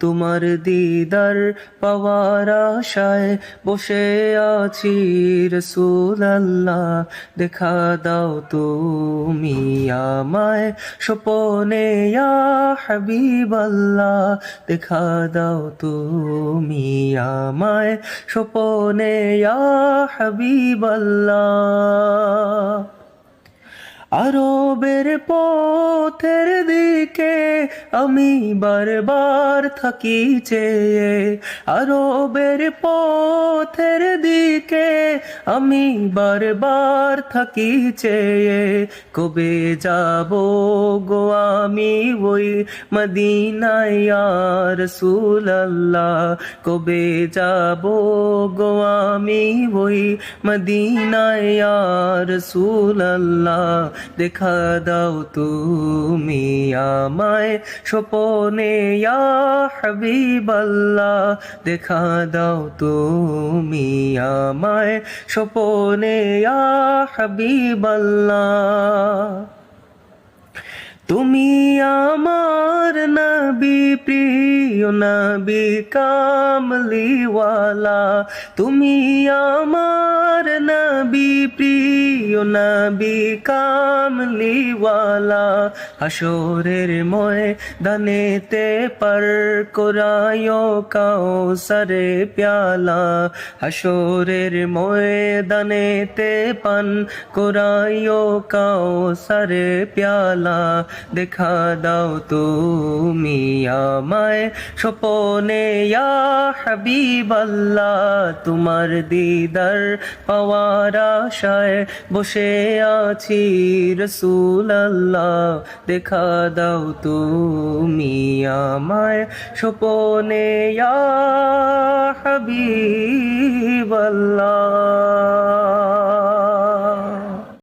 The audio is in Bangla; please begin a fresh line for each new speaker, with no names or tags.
তোমার দিদার পাওয়ার আশায় বসে আছি রসুল আল্লাহ দেখা দাও তুমি আমায় স্বপনে, ইয়া হাবিব আল্লাহ দেখা দাও তুমি আমায় স্বপনে, ইয়া হাবিব আল্লাহ আরবের পথের দিকে আমি বারবার থাকি চেয়ে, আরবের পথের দিকে আমি বারবার থাকি চেয়ে, কবে যাব গো আমি ওই মদিনায় রসুল আল্লাহ কবে যাব গো আমি ওই মদিনায় রসুল আল্লাহ দেখা দাও তুমি আমায় স্বপনে হাবিব আল্লাহ দেখা দাও তুমি আমায় স্বপনে হাবিব আল্লাহ তুমি আমার নবী, প্রিয় নবী, কামলিওয়ালা। তুমি আমার প্রিয় নবী কামলিওয়ালা হাসরের ময় দানেতে পর কোরায় সরে প্যালা হাসরের ময় দানেতে পান কোরায় সরে প্যালা, দেখা দাও তুমি আমায় স্বপনে, ইয়া হাবিব আল্লাহ তোমার দিদার পাওয়ার আশায় বসে আছি রসুল আল্লাহ দেখা দাও তুমি আমায় সপনে হাবিব আল্লাহ